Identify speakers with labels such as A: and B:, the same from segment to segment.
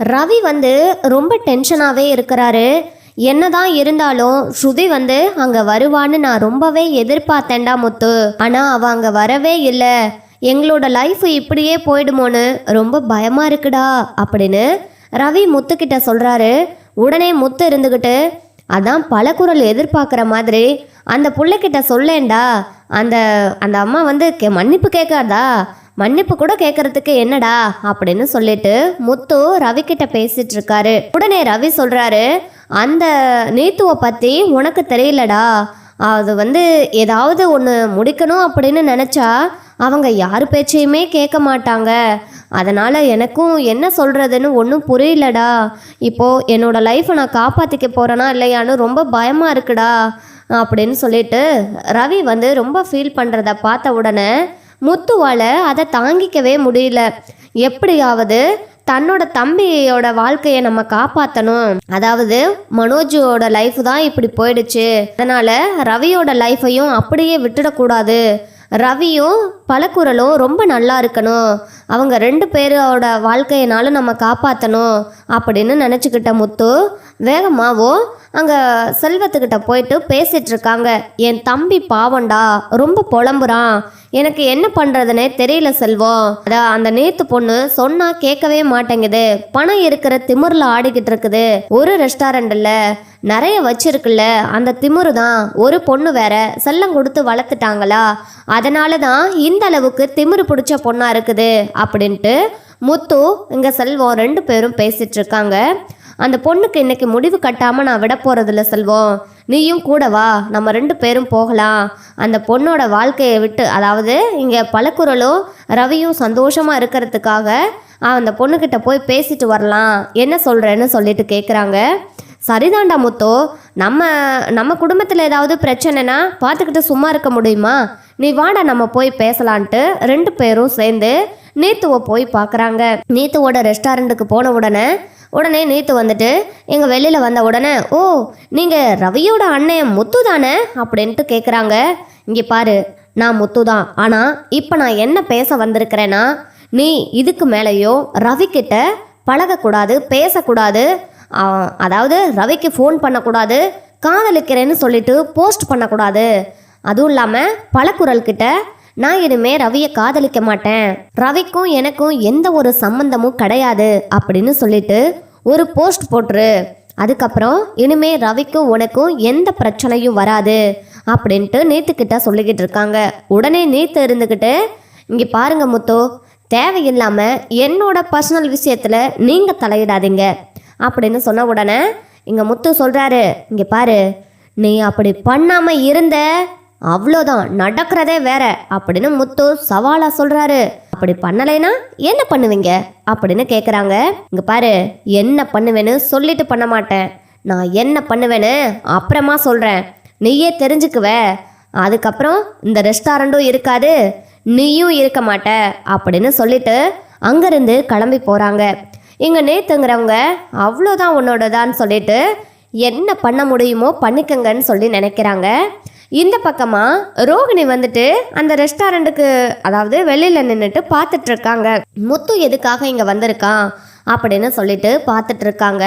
A: ரவி வந்து ரொம்ப டென்ஷனாகவே இருக்கிறாரு. என்னதான் இருந்தாலும் ஸ்ருதி வந்து அங்கே வருவான்னு நான் ரொம்பவே எதிர்பார்த்தேன்டா முத்து. ஆனால் அவள் அங்கே வரவே இல்லை. எங்களோட லைஃப் இப்படியே போயிடுமோன்னு ரொம்ப பயமாக இருக்குடா அப்படின்னு ரவி முத்துக்கிட்ட சொல்கிறாரு உடனே முத்து இருந்துக்கிட்டு அதான் பலக்குரல் எதிர்பார்க்குற மாதிரி. அந்த பிள்ளைக்கிட்ட சொல்லேன்டா. அந்த அந்த அம்மா வந்து கே மன்னிப்பு கேட்காதா? மன்னிப்பு கூட கேட்கறதுக்கு என்னடா அப்படின்னு சொல்லிட்டு முத்து ரவி கிட்ட பேசிட்டு இருக்காரு உடனே ரவி சொல்றாரு அந்த நீத்துவை பத்தி உனக்கு தெரியலடா. அது வந்து ஏதாவது ஒன்று முடிக்கணும் அப்படின்னு நினச்சா அவங்க யார் பேச்சையுமே கேட்க மாட்டாங்க. அதனால் எனக்கும் என்ன சொல்கிறதுன்னு ஒன்றும் புரியலடா. இப்போது என்னோடய லைஃப்பை நான் காப்பாற்றிக்க போகிறேனா இல்லையான்னு ரொம்ப பயமாக இருக்குடா. அப்படின்னு சொல்லிட்டு ரவி வந்து ரொம்ப ஃபீல் பண்ணுறத பார்த்த உடனே முத்துவால் அதை தாங்கிக்கவே முடியல. எப்படியாவது தன்னோட தம்பியோட வாழ்க்கையை நம்ம காப்பாற்றணும் அதாவது மனோஜோட லைஃப் தான் இப்படி போயிடுச்சு. அதனால ரவியோட லைஃபையும் அப்படியே விட்டுடக்கூடாது. ரவியும் பழக்குரலும் ரொம்ப நல்லா இருக்கணும். அவங்க ரெண்டு பேரோட வாழ்க்கையினாலும் நம்ம காப்பாற்றணும் அப்படின்னு நினச்சிக்கிட்ட முத்து வேகமாவோ அங்கே செல்வத்துக்கிட்ட போயிட்டு பேசிகிட்ருக்காங்க என் தம்பி பாவண்டா ரொம்ப புலம்புறான் எனக்கு என்ன பண்ணுறதுனே தெரியல செல்வம். அதான் அந்த நேத்து பொண்ணு சொன்னால் கேட்கவே மாட்டேங்குது. பணம் இருக்கிற திமிரில் ஆடிக்கிட்டு இருக்குது ஒரு ரெஸ்டாரண்ட்ல நிறைய வச்சிருக்குல்ல அந்த திமிரு தான் ஒரு பொண்ணு வேற செல்லம் கொடுத்து வளர்த்துட்டாங்களா. அதனால தான் இந்த அளவுக்கு திமிரு பிடிச்ச பொண்ணாக இருக்குது அப்படின்ட்டு முத்து இங்கே செல்வம் ரெண்டு பேரும் பேசிகிட்டு இருக்காங்க அந்த பொண்ணுக்கு இன்னைக்கு முடிவு கட்டாமல் நான் விட போகிறதில்ல செல்வம். நீயும் கூட வா நம்ம ரெண்டு பேரும் போகலாம். அந்த பொண்ணோட வாழ்க்கையை விட்டு அதாவது இங்கே பழக்குரலும் ரவியும் சந்தோஷமாக இருக்கிறதுக்காக அந்த பொண்ணுக்கிட்ட போய் பேசிட்டு வரலாம். என்ன சொல்கிறேன்னு சொல்லிட்டு கேட்குறாங்க சரிதாண்டா முத்தோ நம்ம நம்ம குடும்பத்தில் ஏதாவது பிரச்சனைனா பார்த்துக்கிட்டு சும்மா இருக்க முடியுமா? நீ வாடா நம்ம போய் பேசலான்ட்டு ரெண்டு பேரும் சேர்ந்து நீத்துவை போய் பார்க்குறாங்க நீத்துவோட ரெஸ்டாரண்ட்டுக்கு போன உடனே உடனே நீத்து வந்துட்டு எங்கள் வெளியில் வந்த உடனே ஓ நீங்கள் ரவியோட அண்ணன் முத்து தானே? அப்படின்ட்டு கேட்குறாங்க இங்கே பாரு நான் முத்து தான். ஆனால் இப்போ நான் என்ன பேச வந்திருக்கிறேன்னா நீ இதுக்கு மேலேயோ ரவிக்கிட்ட பழகக்கூடாது பேசக்கூடாது. அதாவது ரவிக்கு ஃபோன் பண்ணக்கூடாது காதலிக்கிறேன்னு சொல்லிட்டு போஸ்ட் பண்ணக்கூடாது. அதுவும் இல்லாமல் பலக்குரல் கிட்ட நான் இனிமே ரவியை காதலிக்க மாட்டேன். ரவிக்கும் எனக்கும் எந்த ஒரு சம்பந்தமும் கிடையாது அப்படின்னு சொல்லிட்டு ஒரு போஸ்ட் போட்டுரு. அதுக்கப்புறம் இனிமே ரவிக்கும் உனக்கும் எந்த பிரச்சனையும் வராது அப்படின்ட்டு நேத்துக்கிட்ட சொல்லிக்கிட்டு இருக்காங்க. உடனே நேத்து இருந்துக்கிட்டு இங்கே பாருங்க முத்து தேவையில்லாமல் என்னோட பர்சனல் விஷயத்தில் நீங்கள் தலையிடாதீங்க. அப்படின்னு சொன்ன உடனே இங்கே முத்து சொல்கிறாரு இங்கே பாரு நீ அப்படி பண்ணாமல் இருந்த அவ்வளோதான் நடக்கிறதே வேற அப்படின்னு முத்து சவாலாக சொல்கிறாரு அப்படி பண்ணலைன்னா என்ன பண்ணுவீங்க? அப்படின்னு கேட்குறாங்க இங்கே பாரு என்ன பண்ணுவேன்னு சொல்லிட்டு பண்ண மாட்டேன். நான் என்ன பண்ணுவேன்னு அப்புறமா சொல்கிறேன் நீயே தெரிஞ்சுக்குவ. அதுக்கப்புறம் இந்த ரெஸ்டாரண்ட்டும் இருக்காது. நீயும் இருக்க மாட்ட அப்படின்னு சொல்லிட்டு அங்கேருந்து கிளம்பி போகிறாங்க இங்கே நேத்துங்கிறவங்க அவ்வளோதான் உன்னோடதான்னு சொல்லிட்டு என்ன பண்ண முடியுமோ பண்ணிக்கங்கன்னு சொல்லி நினைக்கிறாங்க. இந்த பக்கமாக ரோகிணி வந்துட்டு அந்த ரெஸ்டாரண்ட்டுக்கு அதாவது வெளியில் நின்றுட்டு பார்த்துட்டு இருக்காங்க முத்து எதுக்காக இங்கே வந்திருக்கான் அப்படின்னு சொல்லிட்டு பார்த்துட்டு இருக்காங்க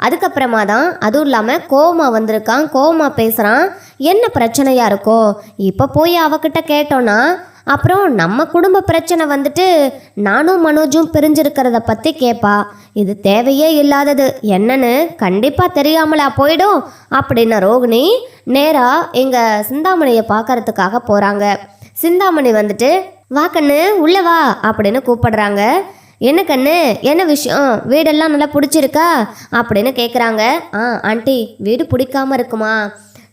A: அதுக்கப்புறமா தான் அதுவும் இல்லாமல் கோமா வந்திருக்கான் கோமா பேசுகிறான் என்ன பிரச்சனையாக இருக்கோ? இப்போ போய் அவகிட்ட கேட்டோன்னா அப்புறம் நம்ம குடும்ப பிரச்சனை வந்துட்டு நானும் மனோஜும் பிரிஞ்சிருக்கிறத பற்றி கேட்பா இது தேவையே இல்லாதது. என்னன்னு கண்டிப்பாக தெரியாமலா போயிடும் அப்படின்னு ரோகிணி நேராக எங்கள் சிந்தாமணியை பார்க்கறதுக்காக போகிறாங்க சிந்தாமணி வந்துட்டு வா கண்ணு உள்ள வா அப்படின்னு கூப்பிடுறாங்க. என்ன கண்ணு? என்ன விஷயம்? வீடெல்லாம் நல்லா பிடிச்சிருக்கா? அப்படின்னு கேட்குறாங்க ஆ ஆண்டி வீடு பிடிக்காம இருக்குமா?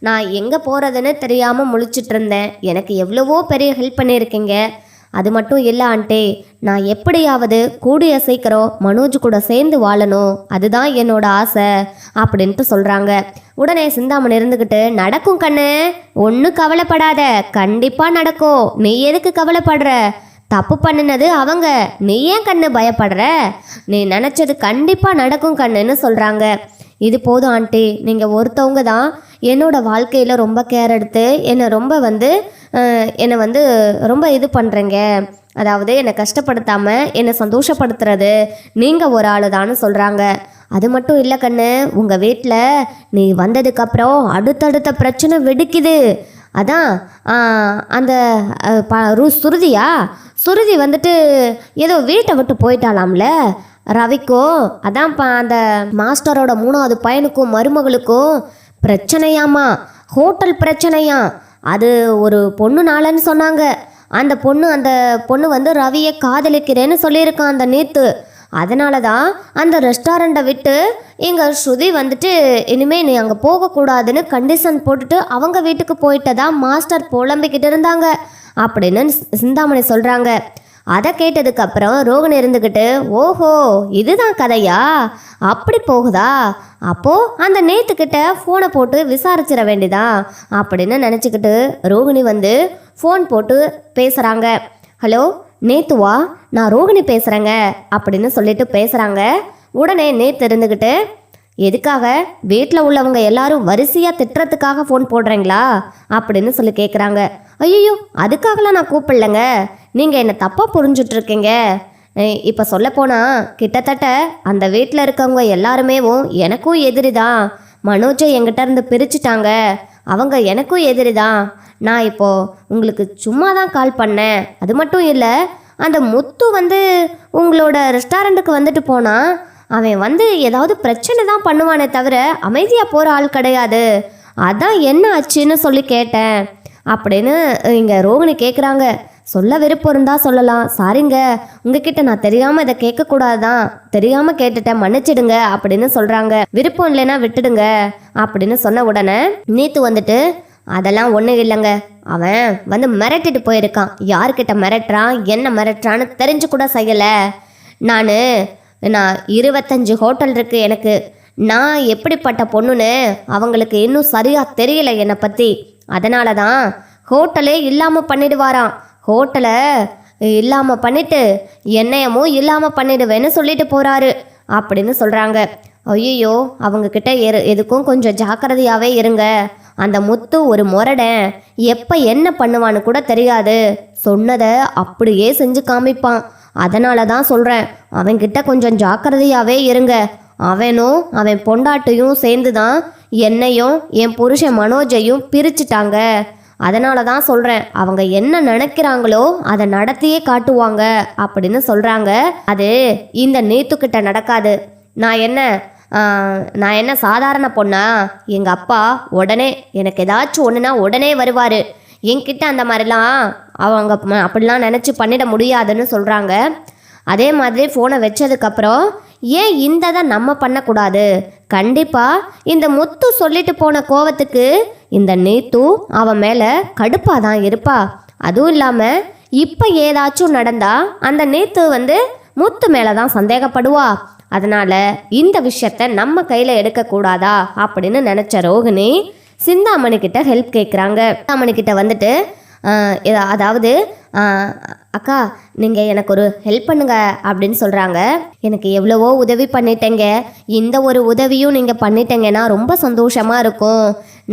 A: நான் எங்கே போகிறதுன்னு தெரியாமல் முழிச்சிட்டு இருந்தேன் எனக்கு எவ்வளவோ பெரிய ஹெல்ப் பண்ணியிருக்கீங்க. அது மட்டும் இல்லை ஆண்டே நான் எப்படியாவது கூடிய சீக்கிரம் மனோஜ் கூட சேர்ந்து வாழணும். அதுதான் என்னோட ஆசை அப்படின்ட்டு சொல்கிறாங்க உடனே சிந்தாமன் இருந்துக்கிட்டு நடக்கும் கண்ணு ஒன்றும் கவலைப்படாத. கண்டிப்பாக நடக்கும். நீ எதுக்கு கவலைப்படுற? தப்பு பண்ணினது அவங்க. நீ ஏன் கண்ணு பயப்படுற? நீ நினச்சது கண்டிப்பாக நடக்கும் கண்ணுன்னு சொல்கிறாங்க இது போதும் ஆண்டி. நீங்கள் ஒருத்தவங்க தான் என்னோடய வாழ்க்கையில் ரொம்ப கேர் எடுத்து என்னை ரொம்ப வந்து என்னை வந்து ரொம்ப இது பண்ணுறீங்க அதாவது என்னை கஷ்டப்படுத்தாமல் என்னை சந்தோஷப்படுத்துறது நீங்கள் ஒரு ஆள் தான்னு சொல்கிறாங்க அது மட்டும் இல்லை கண்ணு உங்கள் வீட்டில் நீ வந்ததுக்கப்புறம் அடுத்தடுத்த பிரச்சனை வெடிக்குது. அதான் அந்த ப ரு சுருதியா? சுருதி வந்துட்டு ஏதோ வீட்டை விட்டு போயிட்டாலாம்ல ரவிக்கும் அதான் அந்த மாஸ்டரோட மூணாவது பையனுக்கும் மருமகளுக்கும் பிரச்சனையாமா ஹோட்டல் பிரச்சனையா? அது ஒரு பொண்ணுனாலன்னு சொன்னாங்க. அந்த பொண்ணு அந்த பொண்ணு வந்து ரவியை காதலிக்கிறேன்னு சொல்லியிருக்கான் அந்த நேத்து. அதனால தான் அந்த ரெஸ்டாரண்ட்டை விட்டு எங்கள் ஸ்ருதி வந்துட்டு இனிமேல் நீ அங்கே போகக்கூடாதுன்னு கண்டிஷன் போட்டுட்டு அவங்க வீட்டுக்கு போயிட்டதா மாஸ்டர் புலம்பிக்கிட்டு இருந்தாங்க. அப்படின்னு சிந்தாமணி சொல்கிறாங்க அதை கேட்டதுக்கப்புறம் ரோகன் இருந்துக்கிட்டு ஓஹோ இதுதான் கதையா? அப்படி போகுதா? அப்போ அந்த நேத்துக்கிட்ட ஃபோனை போட்டு விசாரிச்சிட வேண்டியதா அப்படின்னு நினச்சிக்கிட்டு ரோகிணி வந்து ஃபோன் போட்டு பேசுகிறாங்க ஹலோ நேத்துவா நான் ரோகிணி பேசுகிறேங்க அப்படின்னு சொல்லிட்டு பேசுகிறாங்க உடனே நேத்து இருந்துக்கிட்டு எதுக்காக? வீட்டில் உள்ளவங்க எல்லாரும் வரிசையாக திட்டுறதுக்காக ஃபோன் போடுறீங்களா? அப்படின்னு சொல்லி கேட்குறாங்க ஐயோ அதுக்காகலாம் நான் கூப்பிடலங்க. நீங்கள் என்னை தப்பாக புரிஞ்சுட்ருக்கீங்க? இப்போ சொல்லப்போனால் கிட்டத்தட்ட அந்த வீட்டில் இருக்கவங்க எல்லாருமேவும் எனக்கும் எதிரி தான் மனோஜை எங்கிட்ட இருந்து பிரிச்சுட்டாங்க. அவங்க எனக்கும் எதிரி தான் நான் இப்போது உங்களுக்கு சும்மா தான் கால் பண்ணேன். அது மட்டும் இல்லை அந்த முத்து வந்து உங்களோட ரெஸ்டாரண்ட்டுக்கு வந்துட்டு போனால் அவன் வந்து ஏதாவது பிரச்சனை தான் பண்ணுவானே தவிர அமைதியாக போகிற ஆள் கிடையாது. அதான் என்ன ஆச்சுன்னு சொல்லி கேட்டேன். அப்படின்னு இங்கே ரோகிணி கேட்குறாங்க சொல்ல விருப்பம் இருந்தால் சொல்லலாம். சாரிங்க உங்ககிட்ட நான் தெரியாமல் இதை கேட்கக்கூடாதான் தெரியாமல் கேட்டுட்டேன் மன்னிச்சிடுங்க அப்படின்னு சொல்கிறாங்க விருப்பம் இல்லைன்னா விட்டுடுங்க அப்படின்னு சொன்ன உடனே நீத்து வந்துட்டு அதெல்லாம் ஒன்றும் இல்லைங்க. அவன் வந்து மிரட்டிட்டு போயிருக்கான். யார்கிட்ட மிரட்டுறான்? என்ன மிரட்டுறான்னு தெரிஞ்சு கூட செய்யலை. நான் நான் இருபத்தஞ்சு ஹோட்டல் இருக்கு எனக்கு நான் எப்படிப்பட்ட பொண்ணுன்னு அவங்களுக்கு இன்னும் சரியாக தெரியல என்னை பற்றி அதனால தான் ஹோட்டலே இல்லாமல் பண்ணிடுவாராம். ஹோட்டலை இல்லாமல் பண்ணிட்டு என்னையமும் இல்லாமல் பண்ணிடுவேன்னு சொல்லிட்டு போகிறாரு அப்படின்னு சொல்கிறாங்க ஐயோ அவங்கக்கிட்ட எரு எதுக்கும் கொஞ்சம் ஜாக்கிரதையாகவே இருங்க. அந்த முத்து ஒரு முரடன் எப்போ என்ன பண்ணுவான்னு கூட தெரியாது. சொன்னதை அப்படியே செஞ்சு காமிப்பான். அதனால தான் சொல்கிறேன் அவன்கிட்ட கொஞ்சம் ஜாக்கிரதையாகவே இருங்க. அவனும் அவன் பொண்டாட்டையும் சேர்ந்து தான் என்னையும் என் புருஷன் மனோஜையும் பிரிச்சுட்டாங்க. அதனால தான் சொல்கிறேன் அவங்க என்ன நினைக்கிறாங்களோ அதை நடத்தியே காட்டுவாங்க அப்படின்னு சொல்கிறாங்க அது இந்த நீத்துக்கிட்ட நடக்காது. நான் என்ன நான் என்ன சாதாரண பொண்ணா? எங்கள் அப்பா உடனே எனக்கு ஏதாச்சும் ஒன்றுனா உடனே வருவார். என்கிட்ட அந்த மாதிரிலாம் அவங்க அப்படிலாம் நினச்சி பண்ணிட முடியாதுன்னு சொல்கிறாங்க அதே மாதிரி ஃபோனை வச்சதுக்கப்புறம் ஏன் இந்த தான் நம்ம பண்ணக்கூடாது? கண்டிப்பாக இந்த முத்து சொல்லிட்டு போன கோவத்துக்கு இந்த நீத்து அவன் மேலே கடுப்பாக தான் இருப்பா. அதுவும் இல்லாமல் இப்போ ஏதாச்சும் நடந்தால் அந்த நீத்து வந்து முத்து மேலே தான் சந்தேகப்படுவா. அதனால் இந்த விஷயத்த நம்ம கையில் எடுக்கக்கூடாதா? அப்படின்னு நினச்ச ரோகிணி சிந்தாமணி கிட்ட ஹெல்ப் கேட்குறாங்க சிந்தாமணி கிட்ட வந்துட்டு அதாவது அக்கா நீங்கள் எனக்கு ஒரு ஹெல்ப் பண்ணுங்க அப்படின்னு சொல்கிறாங்க எனக்கு எவ்வளவோ உதவி பண்ணிட்டேங்க. இந்த ஒரு உதவியும் நீங்கள் பண்ணிட்டீங்கன்னா ரொம்ப சந்தோஷமாக இருக்கும்.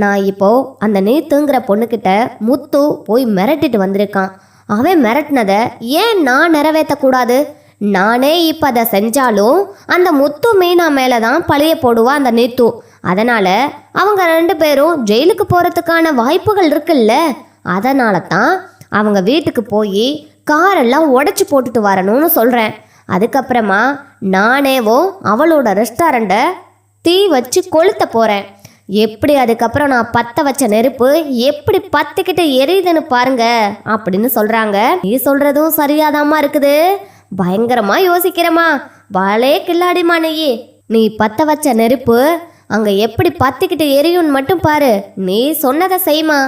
A: நான் இப்போது அந்த நீத்துங்கிற பொண்ணுக்கிட்ட முத்து போய் மிரட்டிட்டு வந்திருக்கான். அவன் மிரட்டினதை ஏன் நான் நிறைவேற்றக்கூடாது நானே இப்போ அதை செஞ்சாலும் அந்த முத்து மீனா மேலே தான் பழைய போடுவா அந்த நீத்து. அதனால் அவங்க ரெண்டு பேரும் ஜெயிலுக்கு போகிறதுக்கான வாய்ப்புகள் இருக்குல்ல? அதனால தான் அவங்க வீட்டுக்கு போய் காரெல்லாம் உடச்சி போட்டுட்டு வரணும்னு சொல்கிறேன் அதுக்கப்புறமா நானேவோ அவளோட ரெஸ்டாரண்ட்டை தீ வச்சு கொளுத்த போகிறேன் எப்படி அதுக்கப்புறம் நான் பற்ற வச்ச நெருப்பு எப்படி பத்துக்கிட்ட எரியுதுன்னு பாருங்க அப்படின்னு சொல்றாங்க. நீ சொல்றதும் சரியாதாம்மா இருக்குது. பயங்கரமா யோசிக்கிறமா வாளே கில்லாடிமா நீ நீ பத்த வச்ச நெருப்பு அங்கே எப்படி பத்திக்கிட்டு எரியும்னு மட்டும் பாரு. நீ சொன்னதை செய்மா.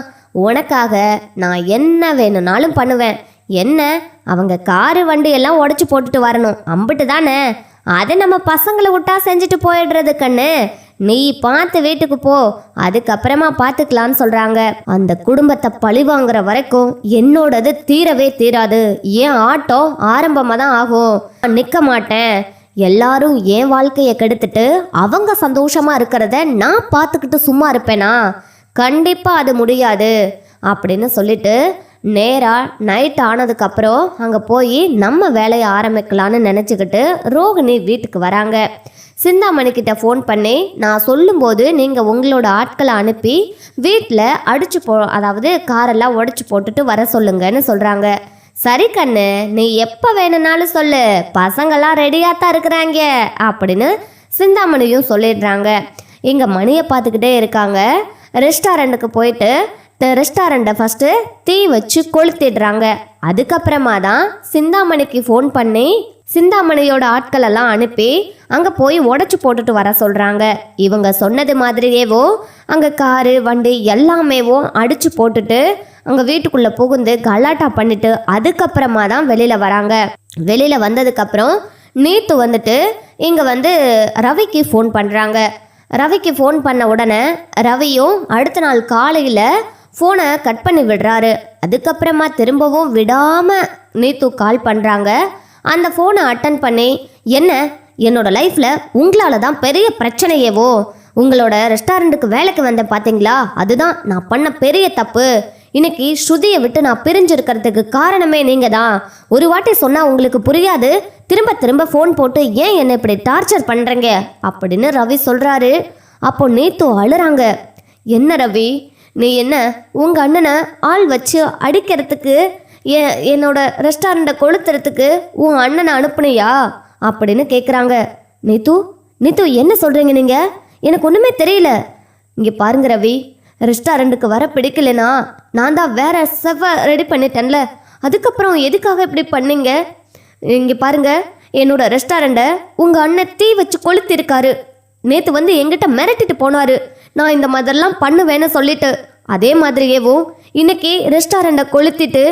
A: உனக்காக நான் என்ன வேணும்னாலும் பண்ணுவேன். என்ன? அவங்க காரு வண்டி எல்லாம் உடச்சி போட்டுட்டு வரணும். அம்பிட்டு தானே? அதை நம்ம பசங்களை விட்டா செஞ்சுட்டு போயிடுறது கண்ணு. நீ பார்த்து வீட்டுக்கு போ. அதுக்கப்புறமா பார்த்துக்கலான்னு சொல்கிறாங்க அந்த குடும்பத்தை பழிவாங்கிற வரைக்கும் என்னோடது தீரவே தீராது. ஏன் ஆட்டம் ஆரம்பமாக தான் ஆகும். நான் நிற்க மாட்டேன். எல்லாரும் என் வாழ்க்கையை கெடுத்துட்டு அவங்க சந்தோஷமா இருக்கிறத நான் பார்த்துக்கிட்டு சும்மா இருப்பேனா? கண்டிப்பாக அது முடியாது அப்படின்னு சொல்லிட்டு நேராக நைட் ஆனதுக்கப்புறம் அங்கே போய் நம்ம வேலையை ஆரம்பிக்கலான்னு நினச்சிக்கிட்டு ரோகிணி வீட்டுக்கு வராங்க. சிந்தாமணிக்கிட்ட ஃபோன் பண்ணி நான் சொல்லும்போது நீங்கள் உங்களோட ஆட்களை அனுப்பி வீட்டில் அடித்து போ அதாவது காரெல்லாம் உடச்சி போட்டுட்டு வர சொல்லுங்கன்னு சொல்கிறாங்க சரி கண்ணு நீ எப்போ வேணும்னாலும் சொல்லு. பசங்கள்லாம் ரெடியாக தான் இருக்கிறாங்க அப்படின்னு சிந்தாமணியும் சொல்லிடுறாங்க. இங்கே மணியை பார்த்துக்கிட்டே இருக்காங்க. ரெஸ்டாரண்ட்டுக்கு போயிட்டு ரெஸ்டாரண்ட்டை ஃபஸ்ட்டு தீ வச்சு கொளுத்திடுறாங்க. அதுக்கப்புறமா தான் சிந்தாமணிக்கு ஃபோன் பண்ணி சிந்தாமணியோட ஆட்கள் எல்லாம் அனுப்பி அங்கே போய் உடச்சி போட்டுட்டு வர சொல்கிறாங்க இவங்க சொன்னது மாதிரியேவோ அங்கே காரு வண்டி எல்லாமேவோ அடிச்சு போட்டுட்டு அங்கே வீட்டுக்குள்ளே புகுந்து கலாட்டா பண்ணிட்டு அதுக்கப்புறமா தான் வெளியில் வராங்க. வெளியில் வந்ததுக்கப்புறம் நீத்து வந்துட்டு இங்கே வந்து ரவிக்கு ஃபோன் பண்ணுறாங்க ரவிக்கு ஃபோன் பண்ண உடனே ரவியும் அடுத்த நாள் காலையில் ஃபோனை கட் பண்ணி விடுறாரு. அதுக்கப்புறமா திரும்பவும் விடாமல் நீத்து கால் பண்ணுறாங்க அந்த ஃபோனை அட்டன் பண்ணி என்ன? என்னோட லைஃப்பில் உங்களால் தான் பெரிய பிரச்சனையேவோ? உங்களோட ரெஸ்டாரண்ட்டுக்கு வேலைக்கு வந்தேன் பார்த்தீங்களா அதுதான் நான் பண்ண பெரிய தப்பு. இன்னைக்கு ஸ்ருதியை விட்டு நான் பிரிஞ்சிருக்கிறதுக்கு காரணமே நீங்கள் தான் ஒரு வாட்டி சொன்னால் உங்களுக்கு புரியாது. திரும்ப திரும்ப ஃபோன் போட்டு ஏன் என்னை இப்படி டார்ச்சர் பண்ணுறீங்க அப்படின்னு ரவி சொல்கிறாரு அப்போ நேத்து அழுறாங்க. என்ன ரவி? நீ என்ன உங்கள் அண்ணனை ஆள் வச்சு அடிக்கிறதுக்கு என்னோட ரெஸ்டாரண்ட்டை கொளுத்துறதுக்கு உன் அண்ணனை அனுப்புனியா? அப்படின்னு கேட்குறாங்க நீத்து நீத்து என்ன சொல்கிறீங்க நீங்கள் எனக்கு ஒன்றுமே தெரியல. இங்கே பாருங்க ரவி ரெஸ்டாரண்ட்டுக்கு வர பிடிக்கலனா நான் தான் வேற செவ்வ ரெடி பண்ணிட்டேன்ல. அதுக்கப்புறம் எதுக்காக இப்படி பண்ணீங்க? இங்கே பாருங்க என்னோட ரெஸ்டாரண்ட்டை உங்கள் அண்ணன் தீ வச்சு கொளுத்திருக்காரு. நேற்று வந்து எங்கிட்ட மிரட்டிட்டு போனார். நான் இந்த மாதிரிலாம் பண்ணுவேன்னு சொல்லிட்டு. அதே மாதிரியேவும் இன்னைக்கு ரெஸ்டாரண்ட்டை கொளுத்திட்டு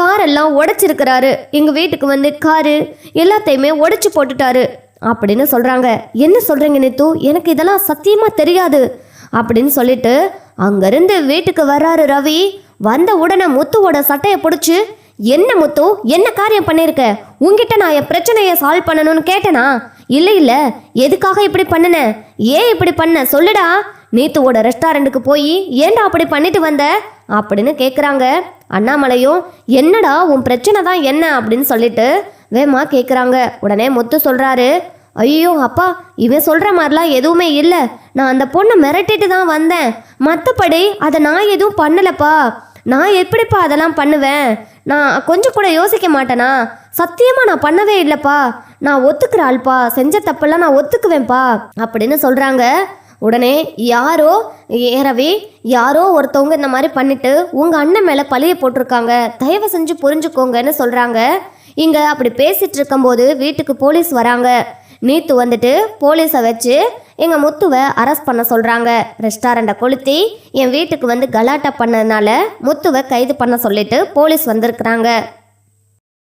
A: காரெல்லாம் உடைச்சிருக்கிறாரு. எங்க வீட்டுக்கு வந்து காரு எல்லாத்தையுமே உடைச்சு போட்டுட்டாரு. அப்படின்னு சொல்றாங்க. என்ன சொல்றீங்க நித்து? எனக்கு இதெல்லாம் சத்தியமா தெரியாது. அப்படின்னு சொல்லிட்டு அங்கிருந்து வீட்டுக்கு வர்றாரு ரவி. வந்த உடனே முத்துவோட சட்டையை பிடிச்சி என்ன முத்து? என்ன காரியம் பண்ணிருக்க? உங்ககிட்ட நான் என் பிரச்சனையை சால்வ் பண்ணணும்னு கேட்டனா? இல்லை இல்லை. எதுக்காக இப்படி பண்ணுன? ஏன் இப்படி பண்ண? சொல்லுடா. நீத்துவோட ரெஸ்டாரண்ட்டுக்கு போய் ஏன்டா அப்படி பண்ணிட்டு வந்த? அப்படின்னு கேட்குறாங்க அண்ணாமலையும் என்னடா உன் பிரச்சனை தான் என்ன? அப்படின்னு சொல்லிட்டு வேமா கேட்குறாங்க உடனே முத்து சொல்கிறாரு ஐயோ அப்பா இவன் சொல்கிற மாதிரிலாம் எதுவுமே இல்லை. நான் அந்த பொண்ணை மிரட்டிட்டு தான் வந்தேன். மற்றபடி அதை நான் எதுவும் பண்ணலப்பா. நான் எப்படிப்பா அதெல்லாம் பண்ணுவேன்? நான் கொஞ்சம் கூட யோசிக்க மாட்டேனா? சத்தியமாக நான் பண்ணவே இல்லைப்பா. நான் ஒத்துக்கிற ஆள்ப்பா செஞ்ச தப்பெல்லாம் நான் ஒத்துக்குவேன்ப்பா. அப்படின்னு சொல்கிறாங்க உடனே யாரோ ஏறவே யாரோ ஒருத்தவங்க இந்த மாதிரி பண்ணிட்டு உங்கள் அண்ணன் மேலே பழிய போட்டிருக்காங்க. தயவு செஞ்சு புரிஞ்சுக்கோங்கன்னு சொல்கிறாங்க இங்கே அப்படி பேசிகிட்டு இருக்கும்போது வீட்டுக்கு போலீஸ் வராங்க. நீத்து வந்துட்டு போலீஸை வச்சு எங்கள் முத்துவை அரெஸ்ட் பண்ண சொல்கிறாங்க ரெஸ்டாரண்ட்டை கொளுத்தி என் வீட்டுக்கு வந்து கலாட்டா பண்ணதுனால முத்துவை கைது பண்ண சொல்லிட்டு போலீஸ் வந்திருக்கிறாங்க.